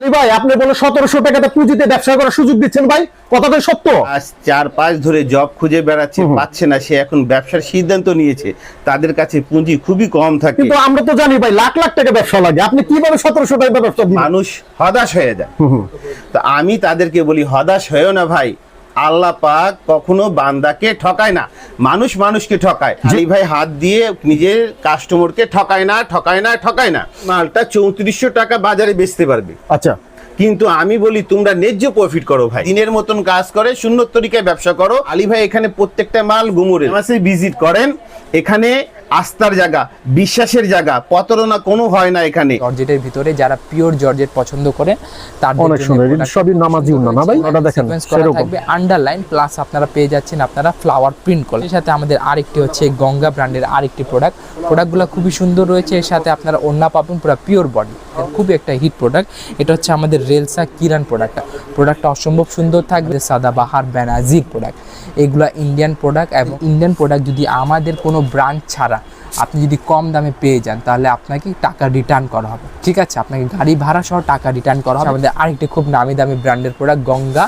এই ভাই আপনি বলে সতেরোশো টাকাতে পুঁজিতে ব্যবসা করার সুযোগ দিচ্ছেন ভাই। কথাটাই সত্য। আজ চার পাঁচ ধরে জব খুঁজে বেড়াচ্ছে পাচ্ছে না সে এখন ব্যবসার সিদ্ধান্ত নিয়েছে। তাদের কাছে পুঁজি খুবই কম থাকে। কিন্তু আমরা তো জানি ভাই লাখ লাখ টাকা ব্যবসা লাগে। আপনি কীভাবে সতেরোশো টাকা ব্যবসা মানুষ হতাশ হয়ে যায়। তো আমি তাদেরকে বলি হতাশ হয়েও না ভাই। আল্লাহ পাক কখনো বান্দাকে ঠকায় না। মানুষ মানুষকে ঠকায়। আলী ভাই হাত দিয়ে নিজের কাস্টমারকে ঠকায় না ঠকায় না ঠকায় না। মালটা চৌত্রিশশো টাকা বাজারে বেচতে পারবে। আচ্ছা। কিন্তু আমি বলি তোমরা ন্যায্য প্রফিট করো ভাই। দিনের মতন কাজ করে শূন্য তরিকায় ব্যবসা করো। আলী ভাই এখানে প্রত্যেকটা মাল গুমুরে। মাসে ভিজিট করেন। এখানে আস্থার জায়গা বিশ্বাসের জায়গা প্রতারণা কোনো হয় না এখানে। জর্জেটের ভিতরে যারা পিওর জর্জেট পছন্দ করে তাদের অনেক সুন্দর সবই নামাজি উন্না না ভাই? ওটা দেখেন সেরকম। থাকবে আন্ডারলাইন প্লাস আপনারা পেয়ে যাচ্ছেন আপনারা ফ্লাওয়ার প্রিন্ট করে এর সাথে আমাদের আরেকটি হচ্ছে গঙ্গা ব্র্যান্ডের আরেকটি প্রোডাক্ট প্রোডাক্টগুলো খুবই সুন্দর রয়েছে এর সাথে আপনারা ওন্না পাবেন পুরো পিওর বডি খুবই একটা হিট প্রোডাক্ট এটা হচ্ছে আমাদের রেলসা কিরান প্রোডাক্টটা প্রোডাক্টটা অসম্ভব সুন্দর থাকবে সাদা বাহার বেনাজির প্রোডাক্ট এগুলো ইন্ডিয়ান প্রোডাক্ট এবং ইন্ডিয়ান প্রোডাক্ট যদি আমাদের কোনো ব্র্যান্ড ছাড়া আপনি যদি কম দামে পেয়ে যান তাহলে আপনাকে টাকা রিটার্ন করা হবে। ঠিক আছে? আপনাকে গাড়ি ভাড়া সহ টাকা রিটার্ন করা হবে। আমাদের আরেকটি খুব নামি দামি ব্র্যান্ডের প্রোডাক্ট গঙ্গা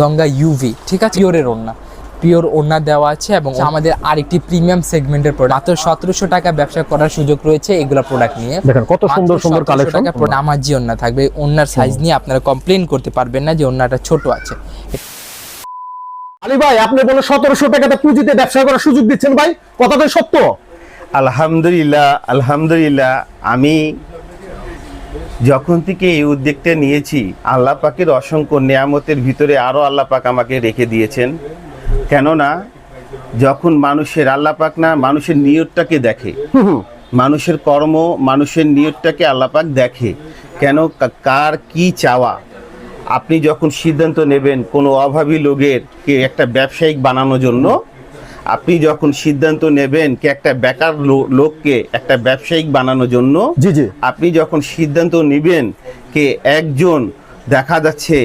গঙ্গা ইউভি ঠিক আছে? পিওরের ওড়না। পিওর ওড়না দেওয়া আছে এবং আমাদের আরেকটি প্রিমিয়াম সেগমেন্টের প্রোডাক্ট মাত্র সতেরোশো টাকা ব্যবসা করার সুযোগ রয়েছে এগুলো প্রোডাক্ট নিয়ে। দেখেন কত সুন্দর সুন্দর 1700 কালেকশন আমার যে ওড়না থাকবে। ওড়নার সাইজ নিয়ে আপনারা কমপ্লেন করতে পারবেন না যে ওড়নাটা ছোট আছে। আলী ভাই আপনি বলে সতেরোশো টাকাতে পুঁজিতে ব্যবসা করার সুযোগ দিচ্ছেন ভাই? কথাটাই সত্য? আলহামদুলিল্লাহ আলহামদুলিল্লাহ, আমি যখন থেকে এই উদ্যোগটা নিয়েছি, আল্লাহ পাকের অসংখ্য নিয়ামতের ভিতরে আরও আল্লাহ পাক আমাকে রেখে দিয়েছেন। কেননা, যখন মানুষের আল্লাহ পাক না, মানুষের নিয়তটাকে দেখে। মানুষের কর্ম, মানুষের নিয়তটাকে আল্লাহ পাক দেখে। কেন কার কি চাওয়া? আপনি যখন সিদ্ধান্ত নেবেন কোনো অভাবী লোকের একটা ব্যবসায়িক বানানোর জন্য আপনি যখন সিদ্ধান্ত নেবেন কি একটা বেকার লোককে একটা ব্যবসায়িক বানানোর জন্য জি জি। আপনি যখন সিদ্ধান্ত নেবেন কে একজন দেখা যাচ্ছে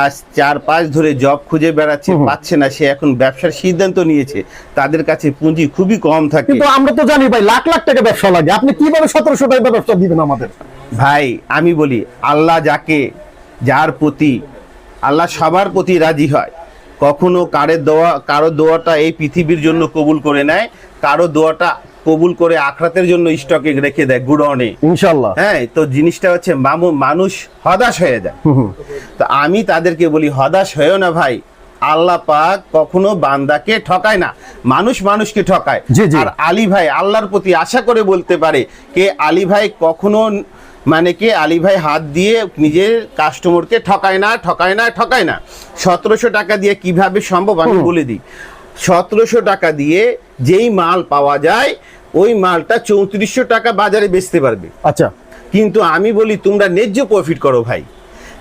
আজ চার পাঁচ ধরে জব খুঁজে বেড়াচ্ছে পাচ্ছে না সে এখন ব্যবসার সিদ্ধান্ত নিয়েছে তাদের কাছে পুঁজি খুবই কম থাকে। কিন্তু আমরা তো জানি ভাই লাখ লাখ টাকা ব্যবসা লাগে। আপনি কীভাবে সতেরোশো টাকা ব্যবসা দিবেন আমাদের? ভাই আমি বলি আল্লাহ যাকে যার প্রতি আল্লাহ সবার প্রতি রাজি হয়। কখনো কারের দোয়া কারও দোয়াটা এই পৃথিবীর জন্য কবুল করে নেয় কারও দোয়াটা কবুল করে আখরাতের জন্য স্টকে রেখে দেয় গুডনে ইনশাল্লাহ। হ্যাঁ তো জিনিসটা হচ্ছে মানুষ হতাশ হয়ে যায়। তো আমি তাদেরকে বলি হতাশ হয়েও না ভাই। আল্লাহ পাক কখনো বান্দাকে ঠকায় না মানুষ মানুষকে ঠকায়। আর আলী ভাই আল্লাহর প্রতি আশা করে বলতে পারে কে আলী ভাই কখনো মানে কে আলী ভাই হাত দিয়ে নিজের কাস্টমারকে ঠকায় না ঠকায় না ঠকায় না। সতেরোশো টাকা দিয়ে কীভাবে সম্ভব? আমি বলে দিই। সতেরোশো টাকা দিয়ে যেই মাল পাওয়া যায় ওই মালটা চৌত্রিশশো টাকা বাজারে বেচতে পারবে। আচ্ছা। কিন্তু আমি বলি তোমরা ন্যায্য প্রফিট করো ভাই।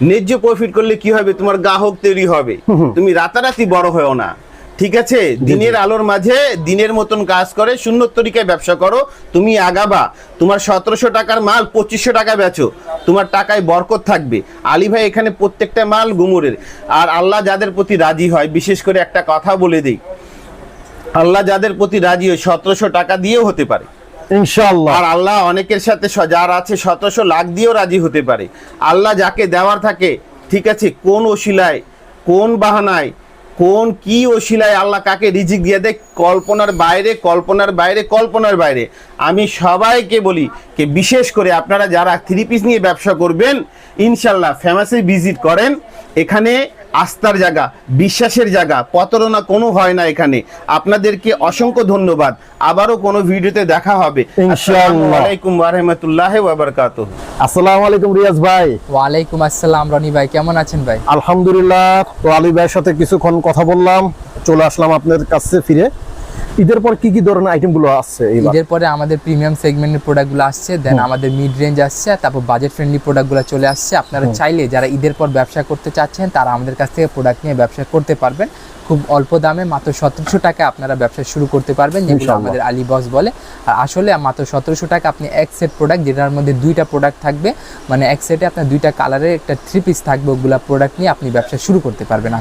ন্যায্য প্রফিট করলে কি হবে? তোমার গ্রাহক তৈরি হবে। তুমি রাতারাতি বড় হয়েও না। ঠিক আছে? দিনের আলোর মাঝে দিনের মতন কাজ করে শূন্য তরিকায় ব্যবসা করো তুমি আগাবা। তোমার সতেরোশো টাকার মাল পঁচিশশো টাকা বেচো। তোমার টাকায় বরকত থাকবে। আলী ভাই এখানে প্রত্যেকটা মাল গুমুরের। আর আল্লাহ যাদের প্রতি রাজি হয় বিশেষ করে একটা কথা বলে দিই। আল্লাহ যাদের প্রতি রাজি হয় সতেরোশো টাকা দিয়েও হতে পারে। আর আল্লাহ অনেকের সাথে যার আছে সতেরোশো লাখ দিয়েও রাজি হতে পারে। আল্লাহ যাকে দেওয়ার থাকে ঠিক আছে কোন ওশিলায় কোন বাহানায় কোন কি শিলায় আল্লাহ কাকে রিজিক দিয়ে দেয়? কল্পনার বাইরে কল্পনার বাইরে কল্পনার বাইরে। আমি সবাইকে বলি যে বিশেষ করে আপনারা যারা থ্রি পিস নিয়ে ব্যবসা করবেন, ইনশাল্লাহ ফেমাসে ভিজিট করেন। এখানে আস্থার জায়গা বিশ্বাসের জায়গা প্রতারণা কোনো হয় না এখানে। আপনাদেরকে অসংখ্য ধন্যবাদ। আবারও কোনো ভিডিওতে দেখা হবে। ইনশাআল্লাহ। আসসালামু আলাইকুম ওয়া রাহমাতুল্লাহি ওয়া বারাকাতুহু আসসালামু আলাইকুম রিয়াজ ভাই। ওয়ালাইকুম আসসালাম রনি ভাই কেমন আছেন ভাই? আলহামদুলিল্লাহ। তো আলী ভাইয়ের সাথে কিছুক্ষণ কথা বললাম। চলে আসলাম আপনার কাছে ফিরে। ঈদের পর কি কি ধরনের আইটেমগুলো আসছে ঈদের পরে আমাদের প্রিমিয়াম সেগমেন্টের প্রোডাক্টগুলো আসছে দেন আমাদের মিড রেঞ্জ আসছে তারপর বাজেট ফ্রেন্ডলি প্রোডাক্টগুলো চলে আসছে। আপনারা চাইলে যারা ঈদের পর ব্যবসা করতে চাচ্ছেন তারা আমাদের কাছ থেকে প্রোডাক্ট নিয়ে ব্যবসা করতে পারবেন। খুব অল্প দামে মাত্র সতেরোশো টাকা আপনারা ব্যবসা শুরু করতে পারবেন যেগুলো আমাদের আলী বস বলে। আর আসলে মাত্র সতেরোশো টাকা আপনি এক সেট প্রোডাক্ট যেটার মধ্যে দুইটা প্রোডাক্ট থাকবে মানে এক সেটে আপনার দুইটা কালারের একটা থ্রি পিস থাকবে ওগুলা প্রোডাক্ট নিয়ে আপনি ব্যবসা শুরু করতে পারবেন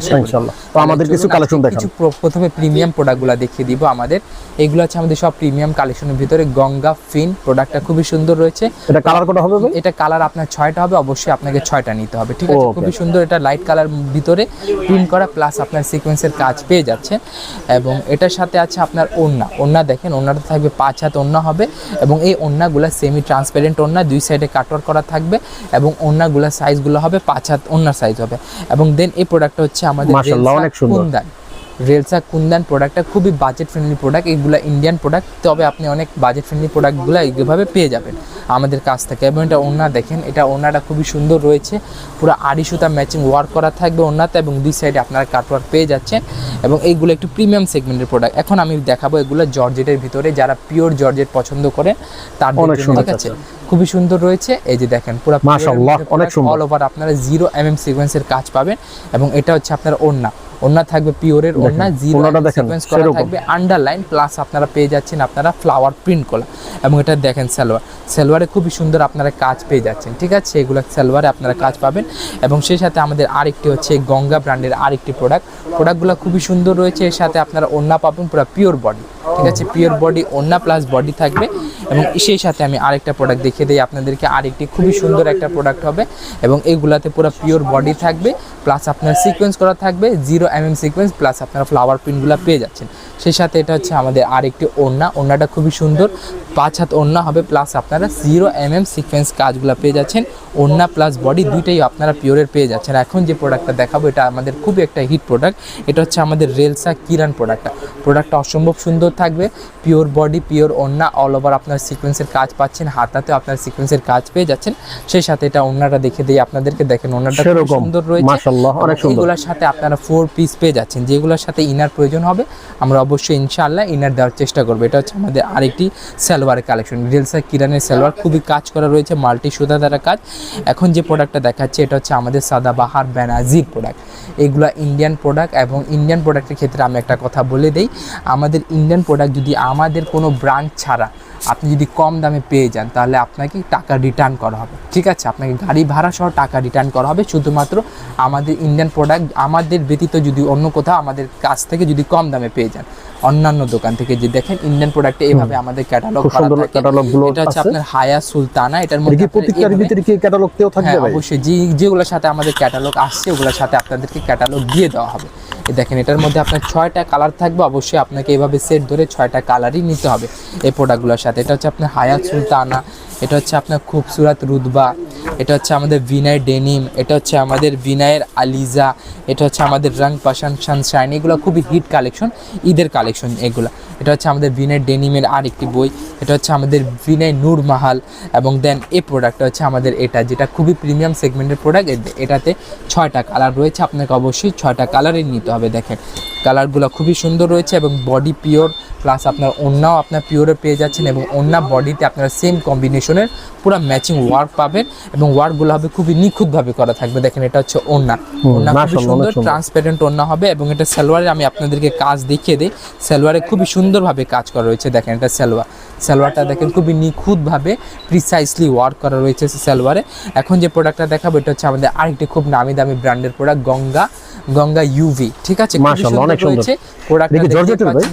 আমাদের কিছু। কিছু প্রথমে প্রিমিয়াম প্রোডাক্টগুলো দেখিয়ে দিব। আমাদের। এগুলো হচ্ছে আমাদের সব প্রিমিয়াম কালেকশনের ভিতরে গঙ্গা ফিন প্রোডাক্টটা খুবই সুন্দর রয়েছে। এটা কালার কোটা হবে এটা কালার আপনার ছয়টা হবে অবশ্যই আপনাকে ছয়টা নিতে হবে ঠিক আছে. খুবই সুন্দর এটা লাইট কালার ভিতরে প্রিন্ট করা প্লাস আপনার সিকোয়েন্সের কাজ পেয়ে যাচ্ছে। এবং এটার সাথে আছে আপনার ওন্না ওন্না দেখেন ওন্নাটা থাকবে পাঁচ হাত ওন্না হবে। এবং এই ওন্নাগুলো সেমি ট্রান্সপারেন্ট ওন্না দুই সাইডে কাটওয়ার করা থাকবে। এবং ওন্নাগুলো সাইজগুলো হবে পাঁচ হাত ওন্নার সাইজ হবে। এবং দেন এই প্রোডাক্টটা হচ্ছে আমাদের অনেক সুন্দর। রেলসা কুন্দান প্রোডাক্টটা খুবই বাজেট ফ্রেন্ডলি প্রোডাক্ট এগুলো ইন্ডিয়ান প্রোডাক্ট তবে আপনি অনেক বাজেট ফ্রেন্ডলি প্রোডাক্টগুলো এইভাবে পেয়ে যাবেন আমাদের কাছ থেকে। এবং এটা ওনা দেখেন এটা ওনাটা খুবই সুন্দর রয়েছে পুরো আড়ি সুতা ম্যাচিং ওয়ার্ক করা থাকবে ওনাতে এবং দুই সাইডে আপনারা কাটওয়ার্ক পেয়ে যাচ্ছেন। এবং এইগুলো একটু প্রিমিয়াম সেগমেন্টের প্রোডাক্ট এখন আমি দেখাবো এগুলো জর্জেটের ভিতরে যারা পিওর জর্জেট পছন্দ করেন তার ঠিক আছে। খুবই সুন্দর রয়েছে এই যে দেখেন পুরো মাশাআল্লাহ, অনেক সুন্দর। অল ওভার আপনারা জিরো এম এম সিকোয়েন্সের কাজ পাবেন এবং এটা হচ্ছে আপনার ওন্না ওন্না থাকবে পিওরের ওন্না জিরো সিকোয়েন্স করা থাকবে আন্ডারলাইন প্লাস আপনারা পেয়ে যাচ্ছেন আপনারা ফ্লাওয়ার প্রিন্ট করা এবং এটা দেখেন সালোয়ার। সালোয়ারে খুবই সুন্দর আপনারা কাজ পেয়ে যাচ্ছেন, ঠিক আছে? এগুলো সালোয়ারে আপনারা কাজ পাবেন। এবং সেই সাথে আমাদের আরেকটি হচ্ছে গঙ্গা ব্র্যান্ডের আরেকটি প্রোডাক্ট। প্রোডাক্টগুলো খুবই সুন্দর রয়েছে, এর সাথে আপনারা ওন্না পাবেন পুরো পিওর বডি ঠিক আছে? পিওর বডি ওন্না প্লাস বডি থাকবে। এবং সেই সাথে আমি আরেকটা প্রোডাক্ট দেখিয়ে দিই, আপনাদেরকে আরেকটি খুবই সুন্দর একটা প্রোডাক্ট হবে। এবং এইগুলাতে পুরো পিওর বডি থাকবে প্লাস আপনার সিকোয়েন্স করা থাকবে zero M M sequence plus আপনারা ফ্লাওয়ার প্রিন্টগুলো পেয়ে যাচ্ছেন। সেই সাথে এটা হচ্ছে আমাদের আরেকটি ওড়না। ওড়নাটা খুবই সুন্দর। পাঁচ হাত ওড়না হবে প্লাস আপনারা জিরো এম এম সিকোয়েন্স কাজগুলো পেয়ে যাচ্ছেন। ওড়না প্লাস বডি দুইটাই আপনারা পিওরের পেয়ে যাচ্ছেন। এখন যে প্রোডাক্টটা দেখাবো এটা আমাদের খুবই একটা হিট প্রোডাক্ট এটা হচ্ছে আমাদের রেলসা কিরান প্রোডাক্টটা প্রোডাক্টটা অসম্ভব সুন্দর থাকবে। পিওর বডি পিওর ওড়না অল ওভার আপনার সিকোয়েন্সের কাজ পাচ্ছেন। হাতাতেও আপনার সিকোয়েন্সের কাজ পেয়ে যাচ্ছেন। সেই সাথে এটা ওড়নাটা দেখে দিই আপনাদেরকে দেখেন ওড়নাটা খুব সুন্দর রয়েছে। মাশাআল্লাহ অনেক সুন্দর। এগুলোর সাথে আপনারা ফোর পিস পেয়ে যাচ্ছেন। যেগুলোর সাথে ইনার প্রয়োজন হবে আমরা অবশ্যই ইনশাআল্লাহ ইনার দেওয়ার চেষ্টা করব। এটা হচ্ছে আমাদের আরেকটি সালোয়ারের কালেকশন। রিলসা কিরানের সালোয়ার খুবই কাজ করা রয়েছে, মাল্টি সুতা দ্বারা কাজ। এখন যে প্রোডাক্টটা দেখাচ্ছে, এটা হচ্ছে আমাদের সাদা বাহার বেনাজির প্রোডাক্ট এগুলো ইন্ডিয়ান প্রোডাক্ট এবং ইন্ডিয়ান প্রোডাক্টের ক্ষেত্রে আমি একটা কথা বলে দিই। আমাদের ইন্ডিয়ান প্রোডাক্ট যদি আমাদের কোনো ব্র্যান্ড ছাড়া আপনি যদি কম দামে পেয়ে যান তাহলে আপনাকে টাকা রিটার্ন করা হবে। ঠিক আছে? আপনাকে গাড়ি ভাড়া সহ টাকা রিটার্ন করা হবে। শুধুমাত্র আমাদের ইন্ডিয়ান প্রোডাক্ট আমাদের ব্যতীত যদি অন্য কোথাও আমাদের কাছ থেকে যদি কম দামে পেয়ে যান। অন্যান্য দোকান থেকে যে দেখেন ইন্ডিয়ান প্রোডাক্টে এভাবে আমাদের ক্যাটালগ catalog গুলো এটা হচ্ছে আপনার হায়া সুলতানা এটার মধ্যে প্রত্যেকটার ভিতরে কি ক্যাটালগ তেও থাকবে হ্যাঁ অবশ্যই। যে যেগুলোর সাথে আমাদের ক্যাটালগ আসছে ওগুলোর সাথে আপনাদেরকে ক্যাটালগ দিয়ে দেওয়া হবে। দেখেন এটার মধ্যে আপনার ছয়টা কালার থাকবে। অবশ্যই আপনাকে এভাবে সেট ধরে ছয়টা কালারই নিতে হবে। এই প্রোডাক্টগুলোর সাথে এটা হচ্ছে আপনার হায়াত সুলতানা, এটা হচ্ছে আপনার খুবসুরাত রুদবা এটা হচ্ছে আমাদের বিনায় ডেনিম, এটা হচ্ছে আমাদের বিনায়ের আলিজা, এটা হচ্ছে আমাদের রং পাশান সানশাইন, এগুলো খুবই হিট কালেকশন, ঈদের কালেকশন এগুলো। এটা হচ্ছে আমাদের বিনয় ডেনিমের আরেকটি বই, এটা হচ্ছে আমাদের বিনয় নূর মাহাল, এবং দেন এই প্রোডাক্টটা হচ্ছে আমাদের এটা, যেটা খুবই প্রিমিয়াম সেগমেন্টের প্রোডাক্ট এটাতে ছয়টা কালার রয়েছে, আপনাকে অবশ্যই ছয়টা কালারই নিতে হবে, দেখেন। কালারগুলো খুবই সুন্দর রয়েছে, এবং বডি পিওর প্লাস আপনার অন্যাও আপনার পিওরে পেয়ে যাচ্ছেন এবং অন্য বডিতে আপনারা সেম কম্বিনেশনের পুরো ম্যাচিং ওয়ার্ক পাবেন এবং ওয়ার্কগুলো হবে খুবই নিখুঁতভাবে করা থাকবে। দেখেন এটা হচ্ছে ওন্না ওন্না খুবই সুন্দর। ট্রান্সপারেন্ট ওন্না হবে এবং এটা সালোয়ারে আমি আপনাদেরকে কাজ দেখিয়ে দিই। সালোয়ারে খুবই সুন্দরভাবে কাজ করা রয়েছে। দেখেন এটা সালোয়ার। সালোয়ারটা দেখেন খুবই নিখুঁতভাবে প্রিসাইসলি ওয়ার্ক করা রয়েছে সালোয়ারে। এখন যে প্রোডাক্টটা দেখাবো এটা হচ্ছে আমাদের আরেকটি খুব নামি দামি ব্র্যান্ডের প্রোডাক্ট গঙ্গা গঙ্গা ইউভি ঠিক আছে? মাশাআল্লাহ, অনেক সুন্দর।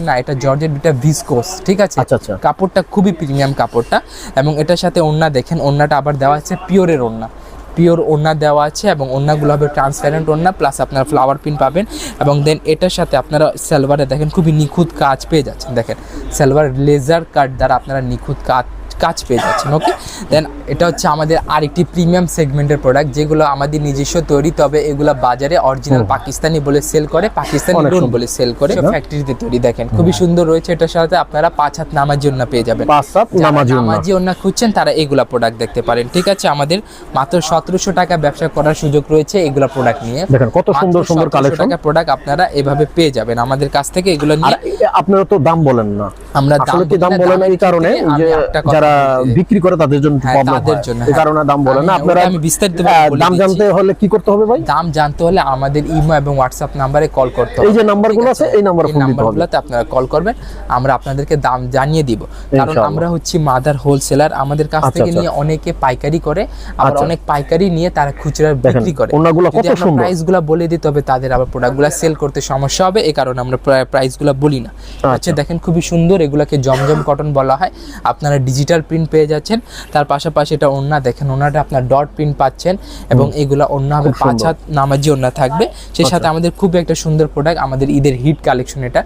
না এটা জর্জেট এটা ভিসকোস ঠিক আছে? আচ্ছা, আচ্ছা। কাপড়টা খুবই প্রিমিয়াম কাপড়টা এবং এটার সাথে ওড়না দেখেন ওড়নাটা আবার দেওয়া আছে পিওরের ওড়না। পিওর ওড়না দেওয়া আছে এবং ওড়নাগুলো হবে ট্রান্সপারেন্ট ওড়না প্লাস আপনারা ফ্লাওয়ার প্রিন্ট পাবেন এবং দেন এটার সাথে আপনারা সালোয়ারে দেখেন খুবই নিখুঁত কাজ পেয়ে যাচ্ছেন। দেখেন সালোয়ার লেজার কাট দ্বারা আপনারা নিখুঁত কাজ কাজ পেয়ে যাচ্ছেন ওকে দেন এটা হচ্ছে আমাদের আরেকটি প্রিমিয়াম সেগমেন্টের প্রোডাক্ট যেগুলো আমাদের নিজস্ব তৈরি তবে এগুলো বাজারে অরিজিনাল পাকিস্তানি বলে সেল করে পাকিস্তানি সুন্দর। বলে সেল করে ফ্যাক্টরিতে তৈরি। দেখেন খুবই সুন্দর রয়েছে এটার সাথে আপনারা পাঁচ হাত নামার জন্য পেয়ে যাবেন। পাঁচ যারা নামাজি ওন্না খুঁজছেন তারা এগুলা প্রোডাক্ট দেখতে পারেন। ঠিক আছে আমাদের মাত্র সতেরোশো টাকা ব্যবসা করার সুযোগ রয়েছে এগুলা প্রোডাক্ট নিয়ে। দেখেন কত সুন্দর সুন্দর 1700 কালেকশন টাকা প্রোডাক্ট আপনারা এভাবে পেয়ে যাবেন। আমাদের কাছ থেকে এগুলো নিয়ে আপনারা তো দাম বলেন না। আমরা কি দাম বলেন এই কারণে যে যারা যারা বিক্রি করে তাদের জন্য হ্যাঁ, তাদের জন্য, হ্যাঁ। কারণে দাম বলে না আপনারা আমি বিস্তারিতভাবে হ্যাঁ, দাম জানতে হলে কি করতে হবে ভাই দাম জানতে হলে আমাদের ইমো এবং হোয়াটসঅ্যাপ নাম্বারে কল করতে হবে এই যে নাম্বারগুলো আছে, এই নাম্বারে ফোন দিতে হবে। আপনারা কল করবেন আমরা আপনাদেরকে দাম জানিয়ে দিব কারণ আমরা হচ্ছি মাদার হোলসেলার আমাদের কাছ আচ্ছা, থেকে আচ্ছা। নিয়ে অনেকে পাইকারি করে আবার আচ্ছা। অনেক পাইকারি নিয়ে তারা খুচরা বিক্রি করে ওনাগুলো কত সুন্দর। প্রাইসগুলো বলে দিতে হবে তাদের আবার প্রোডাক্টগুলো সেল করতে সমস্যা হবে এই কারণে আমরা প্রাইসগুলো বলি না আচ্ছা। দেখেন খুবই সুন্দর এগুলাকে জমজম কটন বলা হয় আপনারা ডিজিটাল প্রিন্ট পেয়ে যাচ্ছেন। তার পাশাপাশি এটা ওন্না দেখেন ওনাটা আপনার ডট প্রিন্ট পাচ্ছেন এবং এগুলা অন্য হবে পাঁচ হাত নামাজি ওন্না থাকবে। সেই সাথে আমাদের খুব একটা সুন্দর প্রোডাক্ট আমাদের ঈদের হিট কালেকশন এটা।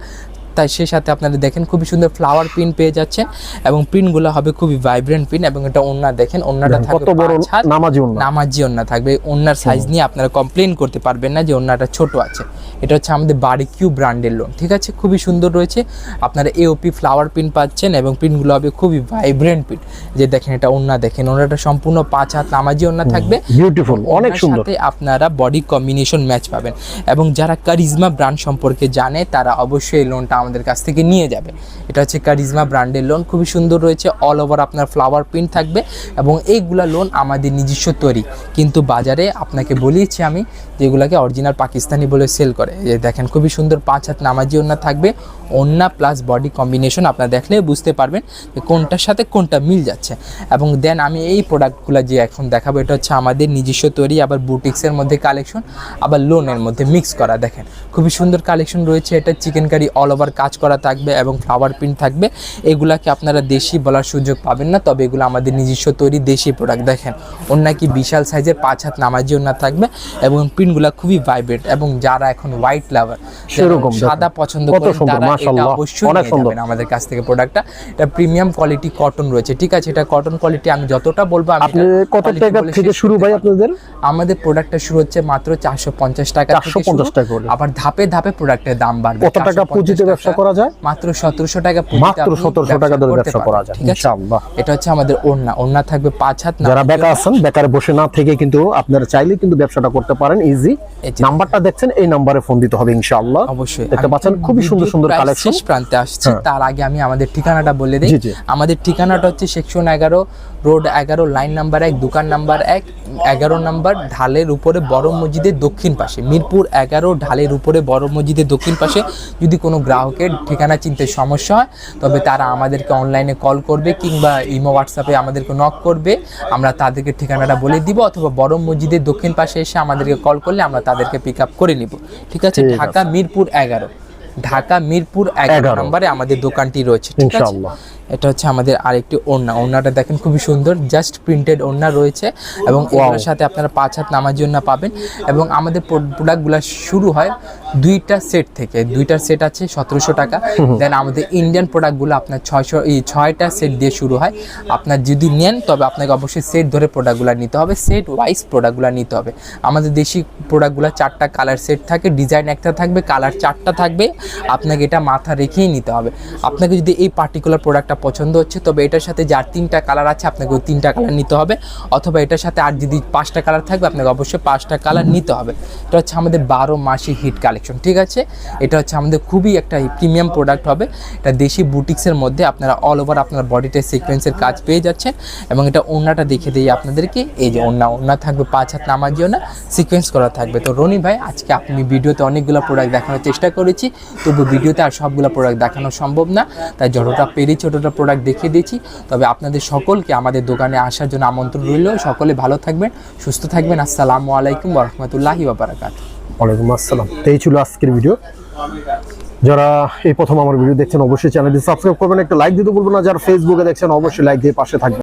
তাই সেই সাথে আপনারা দেখেন খুবই সুন্দর ফ্লাওয়ার প্রিন্ট পেয়ে যাচ্ছেন এবং প্রিন্টগুলো হবে খুবই ভাইব্রেন্ট প্রিন্ট এবং এটা ওন্না দেখেন ওন্নাটা থাকবে কত বড় নামাজি ওন্না। নামাজি ওন্না থাকবে। ওন্নার সাইজ নিয়ে আপনারা কমপ্লেন করতে পারবেন না যে ওন্নাটা ছোট আছে। এটা হচ্ছে আমাদের বাড়ি কিউ ব্র্যান্ডের লোন ঠিক আছে? খুবই সুন্দর রয়েছে। আপনারা এওপি ফ্লাওয়ার প্রিন্ট পাচ্ছেন এবং প্রিন্টগুলো হবে খুবই ভাইব্রেন্ট প্রিন্ট যে দেখেন এটা ওন্না দেখেন ওনাটা সম্পূর্ণ পাঁচ হাত নামাজি ওন্না থাকবে। বিউটিফুল অনেক সুন্দর। সাথে আপনারা বডি কম্বিনেশন ম্যাচ পাবেন। এবং যারা কারিজমা ব্র্যান্ড সম্পর্কে জানে তারা অবশ্যই এই লোনটা আমাদের কাছ থেকে নিয়ে যাবে। এটা হচ্ছে কারিজমা ব্র্যান্ডের লোন খুবই সুন্দর রয়েছে অল ওভার আপনার ফ্লাওয়ার প্রিন্ট থাকবে এবং এইগুলা লোন আমাদের নিজস্ব তৈরি। কিন্তু বাজারে আপনাকে বলিয়েছি আমি যেগুলাকে অরিজিনাল পাকিস্তানি বলে সেল করে। যে দেখেন, খুবই সুন্দর পাঁচ হাত নামাজি ওন্না থাকবে ওন্না প্লাস বডি কম্বিনেশন আপনারা দেখলে বুঝতে পারবেন যে কোনটার সাথে কোনটা মিল যাচ্ছে। এবং দেন আমি এই প্রোডাক্টগুলো যে এখন দেখাবো, এটা হচ্ছে আমাদের নিজস্ব তৈরি, আবার বুটিক্সের মধ্যে কালেকশন আবার লোনের মধ্যে মিক্স করা। দেখেন, খুবই সুন্দর কালেকশন রয়েছে, এটা চিকেন কারি অল ওভার কাজ করা থাকবে এবং ফ্লাওয়ার প্রিন্ট থাকবে এগুলাকে আপনারা দেশি বলার সুযোগ পাবেন না তবে এগুলো আমাদের নিজস্ব তৈরি দেশি প্রোডাক্ট দেখেন। অন্য কি বিশাল সাইজের পাঁচ হাত নামাজি ওনা থাকবে এবং প্রিন্টগুলো খুবই ভাইব্রেট এবং যারা এখন হোয়াইট লাভার সেরকম সাদা পছন্দ করেন তারা এটা অবশ্যই আমাদের কাছ থেকে প্রোডাক্টটা এটা প্রিমিয়াম কোয়ালিটি কটন রয়েছে ঠিক আছে? এটা কটন কোয়ালিটি আমি যতটা বলব আমি কত টাকা থেকে শুরু ভাই আপনাদের? আমাদের প্রোডাক্টটা শুরু হচ্ছে মাত্র চারশো পঞ্চাশ টাকা থেকে 450 টাকা। আবার ধাপে ধাপে প্রোডাক্টের দাম বাড়বে। কত টাকা 450 পুঁজিতে ব্যবসা করা যায়? মাত্র সতেরোশো টাকা মাত্র আপনি 1700 টাকা ধরে ব্যবসা করা যায়, ইনশাআল্লাহ। এটা হচ্ছে আমাদের ওড়না। ওড়না থাকবে পাঁচ হাত যারা বেকার আছেন বেকারে বসে না থেকে কিন্তু আপনারা চাইলে কিন্তু ব্যবসাটা করতে পারেন ইজি নাম্বারটা দেখছেন এই নাম্বারে ফোন দিতে হবে ইনশাআল্লাহ। অবশ্যই। দেখতে পাচ্ছেন খুবই সুন্দর সুন্দর কালেকশন শেষ প্রান্তে আসছে তার আগে আমি আমাদের ঠিকানাটা বলে দিই। আমাদের ঠিকানাটা হচ্ছে সেকশন এগারো রোড এগারো লাইন নাম্বার এক দোকান নাম্বার এক এগারো নাম্বার ঢালের উপরে বড় মসজিদের দক্ষিণ পাশে। মিরপুর এগারো ঢালের উপরে বড় মসজিদের দক্ষিণ পাশে। যদি কোনো গ্রাহকের ঠিকানা চিনতে সমস্যা হয় তবে তারা আমাদেরকে অনলাইনে কল করবে কিংবা ইমো হোয়াটসঅ্যাপে আমাদেরকে নক করবে। আমরা তাদেরকে ঠিকানাটা বলে দিব অথবা বড় মসজিদের দক্ষিণ পাশে এসে আমাদেরকে কল করলে আমরা তাদেরকে পিক আপ করে নিব। ঠিক আছে? ঢাকা মিরপুর এগারো। ঢাকা মিরপুর এগারো। নম্বরে আমাদের দোকানটি রয়েছে। ঠিক আছে। এটা হচ্ছে আমাদের আরেকটি ওড়না। ওড়নাটা দেখেন খুবই সুন্দর জাস্ট প্রিন্টেড ওড়না রয়েছে এবং ওড়নার সাথে আপনারা পাঁচ হাত নামাজি জন্য পাবেন। এবং আমাদের প্রোডাক্টগুলো শুরু হয় দুইটা সেট থেকে দুইটা সেট আছে সতেরোশো টাকা। দেন আমাদের ইন্ডিয়ান প্রোডাক্টগুলো আপনার ছয়শো এই ছয়টা সেট দিয়ে শুরু হয়। আপনার যদি নেন তবে আপনাকে অবশ্যই সেট ধরে প্রোডাক্টগুলো নিতে হবে সেট ওয়াইজ প্রোডাক্টগুলো নিতে হবে। আমাদের দেশি প্রোডাক্টগুলো চারটা কালার সেট থাকে ডিজাইন একটা থাকবে কালার চারটা থাকবে আপনাকে এটা মাথা রেখেই নিতে হবে। আপনাকে যদি এই পার্টিকুলার প্রোডাক্টটা পছন্দ হচ্ছে তবে এটার সাথে যার তিনটা কালার আছে আপনাকে ওই তিনটা কালার নিতে হবে। অথবা এটার সাথে আর যদি পাঁচটা কালার থাকবে আপনাকে অবশ্যই পাঁচটা কালার নিতে হবে। এটা হচ্ছে আমাদের বারো মাসি হিট কালেকশন ঠিক আছে? এটা হচ্ছে আমাদের খুবই একটা প্রিমিয়াম প্রোডাক্ট হবে। এটা দেশি বুটিক্সের মধ্যে আপনারা অল ওভার আপনার বডিতে সিকোয়েন্সের কাজ পেয়ে যাচ্ছেন এবং এটা ওড়নাটা দেখে দিই আপনাদেরকে। এই যে ওড়না ওড়না থাকবে পাঁচ হাত নামাজিও না সিকোয়েন্স করা থাকবে। তো রনি ভাই, আজকে আপনি ভিডিওতে অনেকগুলো প্রোডাক্ট দেখানোর চেষ্টা করেছি, তবু ভিডিওতে আর সবগুলো প্রোডাক্ট দেখানো সম্ভব না। তাই যতটা পেরেছি ততটা প্রোডাক্ট দেখিয়ে দিয়েছি তবে আপনাদের সকলকে আমাদের দোকানে আসার জন্য আমন্ত্রণ রইল। সকলে ভালো থাকবেন, সুস্থ থাকবেন। আসসালামু আলাইকুম রহমতুল্লাহি বাবারাকাত ওয়ালাইকুম আসসালাম। এই ছিল আজকের ভিডিও। যারা এই প্রথম আমার ভিডিও দেখছেন, অবশ্যই চ্যানেলটি সাবস্ক্রাইব করবেন, একটা লাইক দিতে বলব না। যারা ফেসবুকে দেখছেন, অবশ্যই লাইক দিয়ে পাশে থাকবেন।